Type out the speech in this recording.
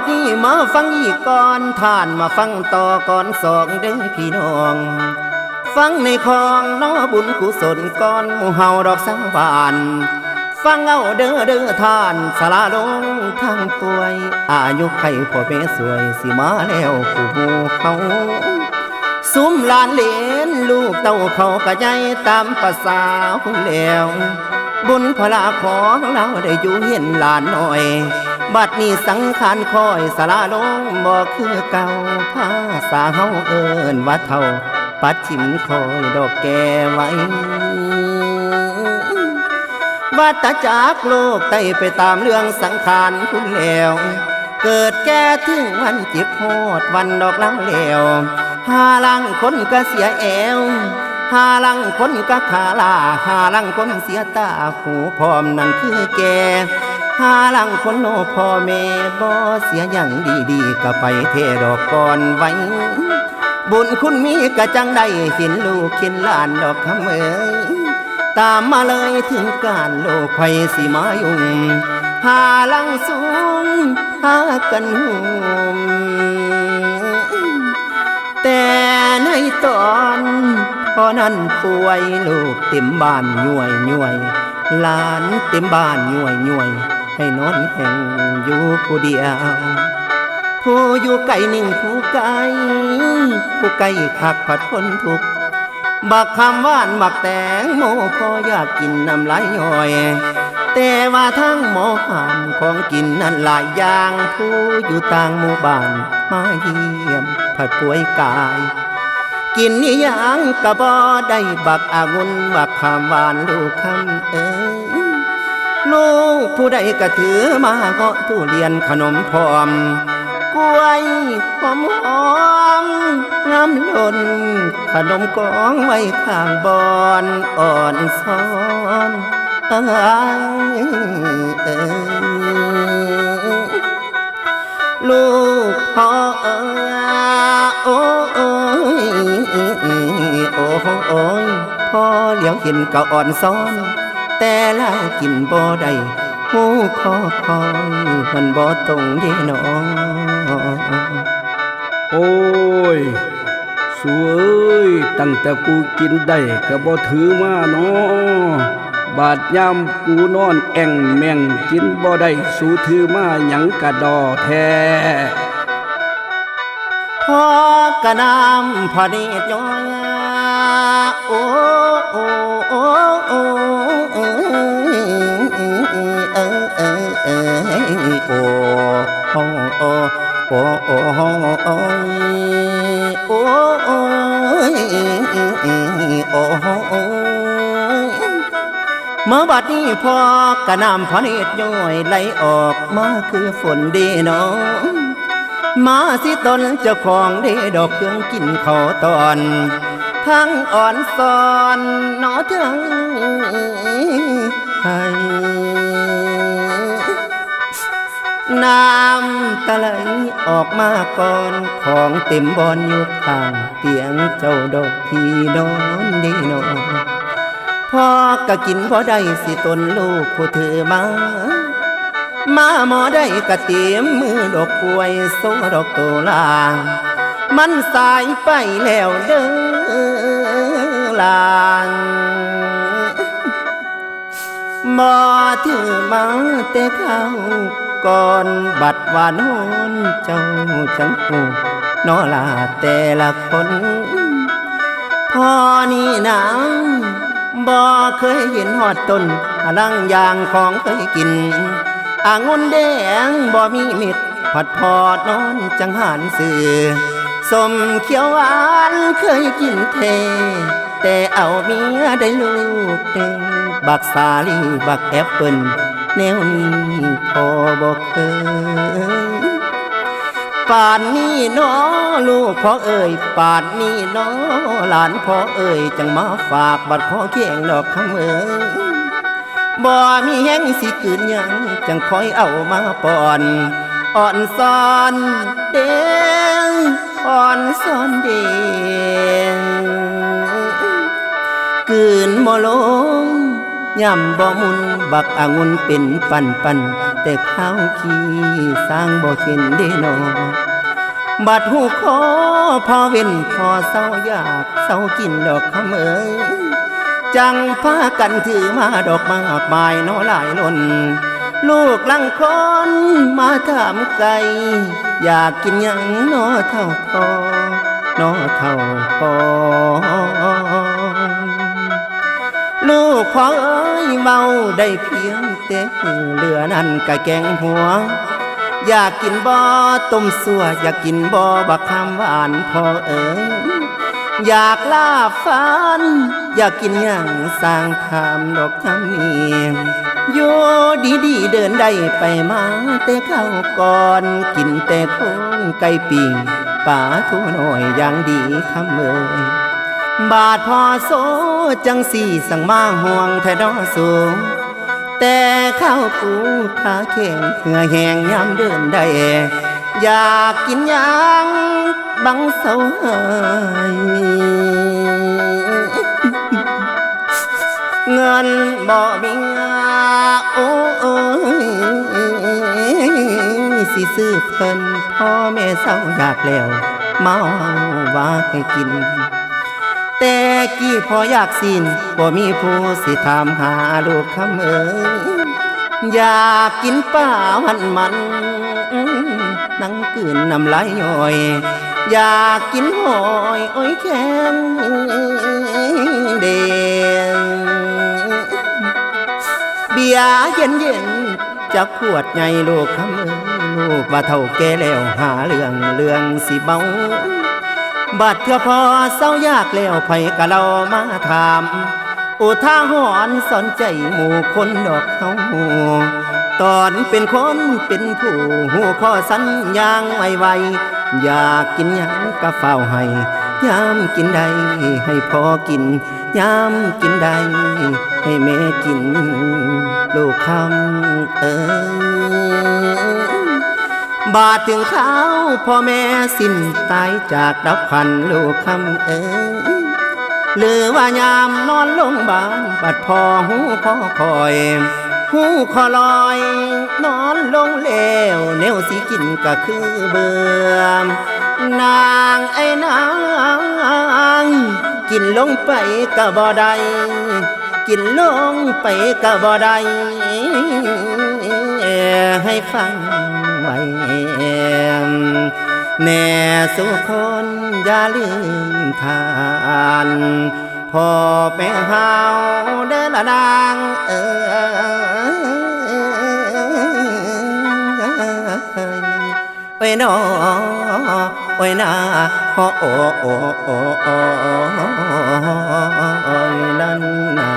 ดนี้มาฟังอีกก่อนท่านมาฟังต่อก่อนสองเด้อพี่น้อง ฟังในคลองน้อบุญกุศลก่อนหมู่เฮาดอกสังวาน ฟังเอาเด้อเด้อท่านสลาลงทางป่วย อายุไขพ่อแม่สวยสิมาแล้วผู้หมู่เขาซุ้มลานเหลนลูกเต้าเขากระใจตามภาษาคุณแล้ว บุญพลาของเราได้อยู่เห็นหลานหน่อย บัดนี้สังขารคอยสลาลงบ่คือเก่าภาษาเฮาเอิ้นว่าเท่า ปัดชิมคอยดอกแก่ไว้วัตจักโลกไต่ไปตามเรื่องสังขารคุณแล้วเกิดแก่ถึงวันเจ็บโหดวันดอกล่าแล้วหาลังคนก็เสียแอวหาลังคนก็ขาลาหาลังคนเสียตาหูพร้อมนั่นคือแก่ หาลังคนโนพ่อแม่บ่เสียอย่างดีๆก็ไปเทดอกก่อนไว้ บุญคุณมีกะจังได้เห็นลูกเห็นหลานดอกคำเอ๋ยตามมาเลยถึงการโลกภัยสิมายุ่งหาลังสูงหากันหุมแต่ในตอนพอนั้นป่วยลูกเต็มบ้านย่วยย่วยหลานเต็มบ้านย่วยย่วย ให้นอนแห่งอยู่ผู้เดียวผู้อยู่ไกลหนึ่งผู้ไกลผู้ไกลขักผัดคนทุกข์บักคำว่านบักแตงโมพออยากกินน้ำไหลย่อย แต่ว่าทั้งหมอหามของกินนั้นหลายอย่างผู้อยู่ต่างหมู่บ้านมาเยี่ยมผัดป่วยกายกินนี่ยังกระบ่ได้บักอางุนบักคำหวานลูกคำเอ้ ลูกผู้ใดก็ถือมาเงาะทุเรียนขนมพร้อมกล้วยหอมหอมน้ำล้นขนมกองไว้ข้างบอนอ่อนซ้อนอ้ยเอ้ยลูกพ่อเอ้ยโอ้ยโอ้ยพ่อเลี้ยวเห็นก็อ่อนซ้อน แต่เล่ากินบ่ได้หูคอคอยมันบ่ตรงเด้น้องโอ้ยสวยตั้งแต่กูกินได้ก็บ่ถือมาเนาะบาดยามกูนอนแอ่งแม่งกินบ่ได้สูถือมาหยังกะดอแท้พ่อกะน้ำพอดีดย้อยโอ้ โอ้โอ้โอ้โอ้โอ้โอ้โอ้ยโอ้โอ้โอ้โอ้เมื่อบัดนี้พอกระนำพอนิดย้อยไหลออกมาคือฝนดีน้องมาสิตนเจ้าของได้ดอกเครื่องกินเขาตอนทั้งอ่อนซอนนอทั้งให้ น้ำตะไหลออกมาก่อนของเต็มบอนอยู่ข้างเตียงเจ้าดอกที่นอนดีนอนพ่อก็กินพอได้สิตนลูกผู้ถือมา มาหมอได้กะเตียมมือดอกป่วยโซดอกโตลา มันสายไปแล้วเด้อลางบ่ถือมาแต่เขา ก่อนบัดวานนเจ้าจังหูนอลาแต่ละคนพ่อนี่นะบ่เคยเห็นหอดต้นลังยางของเคยกินอางุ่นแดงบ่มีม็ดผัดพอดนอนจังหันสื่อสมเขียวหวานเคยกินเท แต่เอาเมียได้ลูกหนึ่งบักสาลีบักแอปเปิล แนวนี้พอบ่เคยป่านนี้น้อลูกพ่อเอ่ยป่านนี้น้อหลานพ่อเอ่ยจังมาฝากบัดขอเคียงดอกคำเอ่ยบ่มีแห้งสิคืนยังจังคอยเอามาป้อนอ่อนซ้อนเดงอ่อนซ้อนเดงกืนบ่ลง ย่ำบ่มุนบักอ่างุนเป็นปันปันแต่ข้าวขี้สร้างบ่เห็นได้นอบัดหูคอพอเว้นพอเศร้าอยากเศร้ากินดอกคำเอ๋ยจังพากันถือมาดอกมากมายเนอหลายล้นลูกลังคอนมาถามไกลอยากกินยังนอเท่าพอนอเท่าพอลูกพ่อเอ เมาได้เพียงแต่เหลือนั่นกะแกงหัว อยากกินบ่อต้มสัวอยากกินบ่อบักคำหวานพอเอ้ยอยากลาฟัน อยากกินอย่างสร้างทำดอกทำเนียมอยู่ดีเดินได้ไปมาแต่เข้าก่อนกินแต่โค้งไก่ปิ่งป่าทูหน่อยอย่างดีคำเอ้ยบาดพอโซ จังสี่สั่งมาห่วงแท้ดอสูง แต่ข้าวปูขาแข็งเหงื่อแหงยามเดินได้ อยากกินยังบังเสาหายเงินบ่มีโอ้ยสิซื้อเพิ่นพ่อแม่เศร้าอยากแล้วเมาว่าให้กิน แต่กี้พออยากสินบ่มีผู้สิถามหาลูกคำเอ๋ยอยากกินป้ามันมันนั่งกืนน้ำลายย่อย อยากกินหอยโอ้ยแข็งเดงเบียร์เย็นเย็นๆจะขวดใหญ่ลูกคำเอ๋ยลูกว่าเท่าแก่แล้วหาเรื่องเรื่องสิเมา บัดเถื่อพอเศร้ายากแล้วไผกะเรามาถามอุทาหรณ์สอนใจหมู่คนดอกเขาหูตอนเป็นคนเป็นผู้หูข้อสัญญางไวไวๆอยากกินหยังกะเฝ้าให้ยามกินใดให้พอกินยามกินใดให้แม่กิน ลูกคำเอ้ย บาดถึงเขาพ่อแม่สิ้นตายจากดับพันลูกคำเอ๋ยหรือว่ายามนอนลงบานบัดพอหูคอคอยหูคอลอย นอนลงแล้วแนวสิกินก็คือเบื่อนางไอ้นางกินลงไปก็บ่ได้กินลงไปก็บ่ได้ ให้ฟังไว้แน่สุคนอย่าลืมทานพ่อแม่เฮาเด้อละนางเอยไปนอไปนาโอ้โอ้โอ้โอ้โอ้นั่นนา